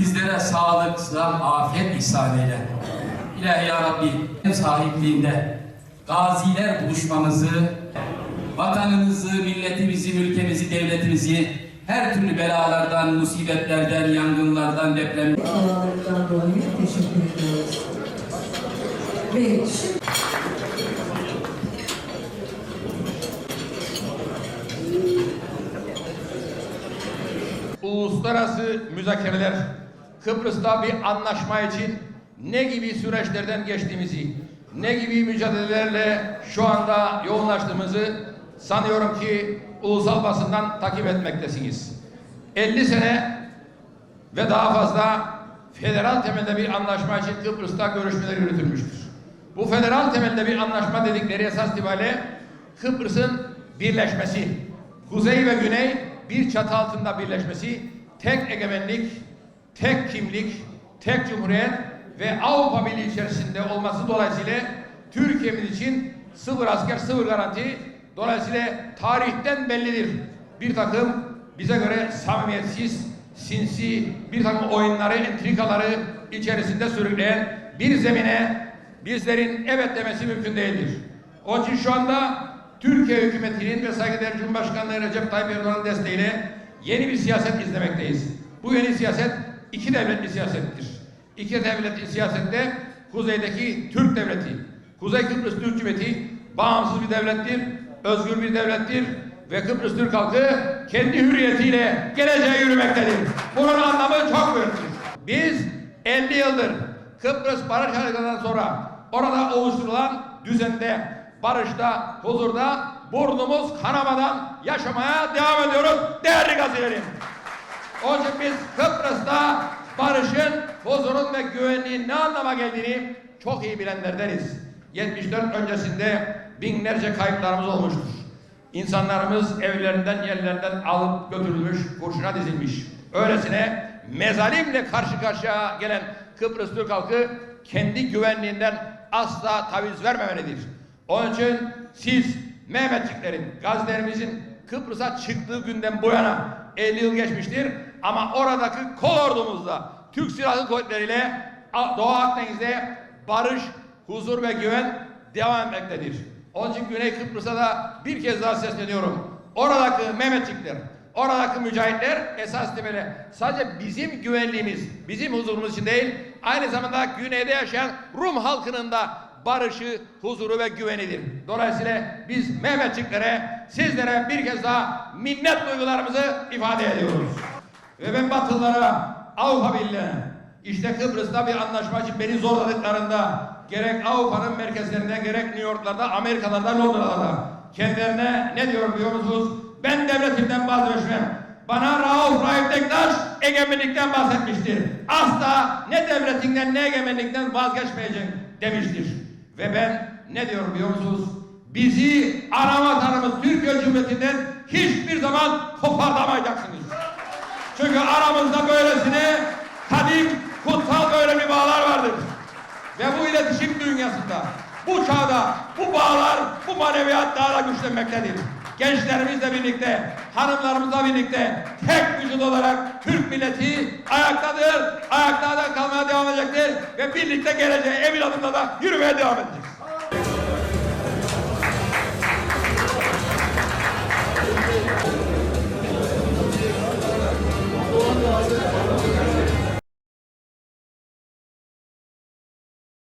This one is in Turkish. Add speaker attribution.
Speaker 1: bizlere sağlık, sıhhat, afiyet ihsan eyle. İlahi ya Rabbi, ev sahipliğinde gaziler buluşmamızı, vatanımızı, milletimizi, ülkemizi, devletimizi her türlü belalardan, musibetlerden, yangınlardan, deprem
Speaker 2: Dualarından dolayı teşekkür ediyoruz. Ve şimdi
Speaker 3: uluslararası müzakereler Kıbrıs'ta bir anlaşma için ne gibi süreçlerden geçtiğimizi, ne gibi mücadelelerle şu anda yoğunlaştığımızı sanıyorum ki ulusal basından takip etmektesiniz. 50 sene ve daha fazla federal temelde bir anlaşma için Kıbrıs'ta görüşmeler yürütülmüştür. Bu federal temelde bir anlaşma dedikleri esas itibariyle Kıbrıs'ın birleşmesi, kuzey ve güney bir çatı altında birleşmesi, tek egemenlik, tek kimlik, tek cumhuriyet ve Avrupa Birliği içerisinde olması dolayısıyla Türkiye'miz için sıfır asker, sıfır garanti dolayısıyla tarihten bellidir. Bir takım bize göre samimiyetsiz, sinsi, bir takım oyunları, entrikaları içerisinde sürükleyen bir zemine bizlerin evet demesi mümkün değildir. Onun için şu anda Türkiye hükümetinin ve saygıdeğer Cumhurbaşkanı Recep Tayyip Erdoğan'ın desteğiyle yeni bir siyaset izlemekteyiz. Bu yeni siyaset iki devletli siyasettir. İki devletli siyasette kuzeydeki Türk devleti, Kuzey Kıbrıs Türk Cumhuriyeti bağımsız bir devlettir, özgür bir devlettir ve Kıbrıs Türk halkı kendi hürriyetiyle geleceğe yürümektedir. Bunun anlamı çok büyüktür. Biz 50 yıldır Kıbrıs Barış Harekatı'ndan sonra orada oluşturulan düzende, barışta, huzurda burnumuz kanamadan yaşamaya devam ediyoruz değerli gazilerim. Onun için biz Kıbrıs'ta barışın, huzurun ve güvenliğin ne anlama geldiğini çok iyi bilenlerdeniz. 74 öncesinde binlerce kayıplarımız olmuştur. İnsanlarımız evlerinden, yerlerinden alıp götürülmüş, kurşuna dizilmiş. Öylesine mezalimle karşı karşıya gelen Kıbrıs Türk halkı kendi güvenliğinden asla taviz vermemelidir. Onun için siz Mehmetçiklerin, gazilerimizin Kıbrıs'a çıktığı günden bu yana 50 yıl geçmiştir ama oradaki kol ordumuzla Türk Silahlı Kuvvetleri ile Doğu Akdeniz'de barış, huzur ve güven devam etmektedir. Onun için Güney Kıbrıs'a da bir kez daha sesleniyorum. Oradaki Mehmetçikler, oradaki mücahitler esas itibariyle sadece bizim güvenliğimiz, bizim huzurumuz için değil, aynı zamanda güneyde yaşayan Rum halkının da barışı, huzuru ve güvenidir. Dolayısıyla biz Mehmetçiklere, sizlere bir kez daha minnet duygularımızı ifade ediyoruz. Ve ben Batılılara, Avrupa Birliği'ne, işte Kıbrıs'ta bir anlaşma için beni zorladıklarında gerek Avrupa'nın merkezlerinde gerek New York'larda, Amerika'larda, Londra'da kendilerine ne diyorum biliyor musunuz? Ben devletimden vazgeçmem. Bana Rauf Raif Dektaş egemenlikten bahsetmiştir. Asla ne devletinden ne egemenlikten vazgeçmeyecek demiştir. Ve ben ne diyorum biliyor musunuz? Bizi ana vatanımız Türkiye Cumhuriyeti'nden hiçbir zaman kopartamayacaksınız. Çünkü aramızda böylesine kadim, kutsal böyle bir bağlar vardır. Ve bu iletişim dünyasında, bu çağda bu bağlar, bu maneviyat daha da güçlenmektedir. Gençlerimizle birlikte, hanımlarımızla birlikte tek vücut olarak Türk milleti ayaktadır, ayakta da kalmaya devam edecektir ve birlikte geleceğe emin adımla da yürümeye devam edeceğiz.